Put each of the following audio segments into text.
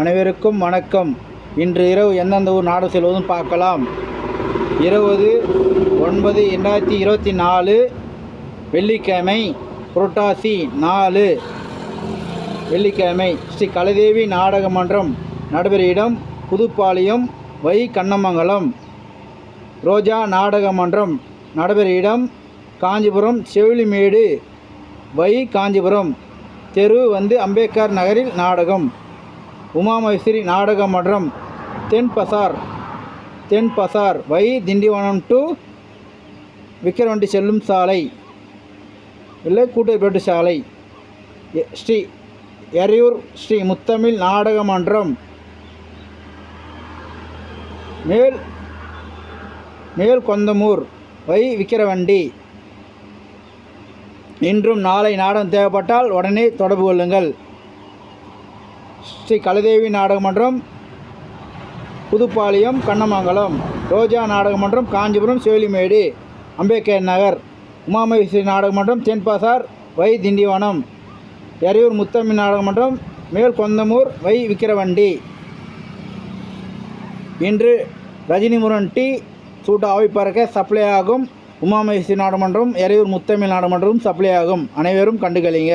அனைவருக்கும் வணக்கம். இன்று இரவு எந்தெந்த ஊர் நாடு செல்வதும் பார்க்கலாம். இருபது ஒன்பது ரெண்டாயிரத்தி இருபத்தி நாலு வெள்ளிக்கிழமை புரட்டாசி நாலு. வெள்ளிக்கிழமை ஸ்ரீ கலைதேவி நாடக மன்றம் நடைபெற இடம் புதுப்பாளையம் வை கண்ணமங்கலம். ரோஜா நாடக மன்றம் நடைபெற இடம் காஞ்சிபுரம் செவிலிமேடு வை காஞ்சிபுரம். தெரு வந்து அம்பேத்கர் நகரில் நாடகம். உமாமகேஸ்வரி நாடக மன்றம் தென் பசார் தென் பசார் வை திண்டிவனம் டு விக்கிரவண்டி செல்லும் சாலை இல்லை கூட்டுப்பேட்டு சாலை ஸ்ரீ எரியூர் ஸ்ரீ முத்தமிழ் நாடக மன்றம் மேல் மேல் கொந்தமூர் வை விக்கிரவண்டி. இன்றும் நாளை நாடகம் தேவைப்பட்டால் உடனே தொடர்பு கொள்ளுங்கள். ஸ்ரீ கலதேவி நாடகமன்றம் புதுப்பாளையம் கண்ணமங்கலம் ரோஜா நாடகமன்றம் காஞ்சிபுரம் சேலிமேடு அம்பேத்கர் நகர் உமாமகேஸ்வரி நாடகமன்றம் தென்பசார் வை திண்டிவனம் எறையூர் முத்தமிழ் நாடகமன்றம் மேல் கொந்தமூர் வை விக்கிரவண்டி. இன்று ரஜினிமுரன் டீ சூட்டு ஆவி பறக்க சப்ளை ஆகும். உமாமகேஸ்வரி நாடமன்றம் எறையூர் முத்தமிழ் நாடமன்றம் சப்ளை ஆகும். அனைவரும் கண்டுகளிங்க.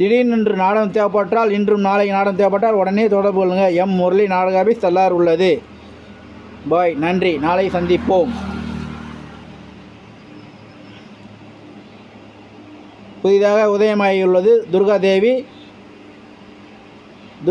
திடீர்னு இன்று நாடகம் தேவைப்பட்டால் இன்றும் நாளைக்கு நாடகம் தேவைப்பட்டால் உடனே தொடர்பு கொள்ளுங்கள் எம் முரளி நாடக ஆபீஸ் தல்லார் உள்ளது. பாய் நன்றி. நாளை சந்திப்போம். புதிதாக உதயமாகியுள்ளது துர்கா தேவி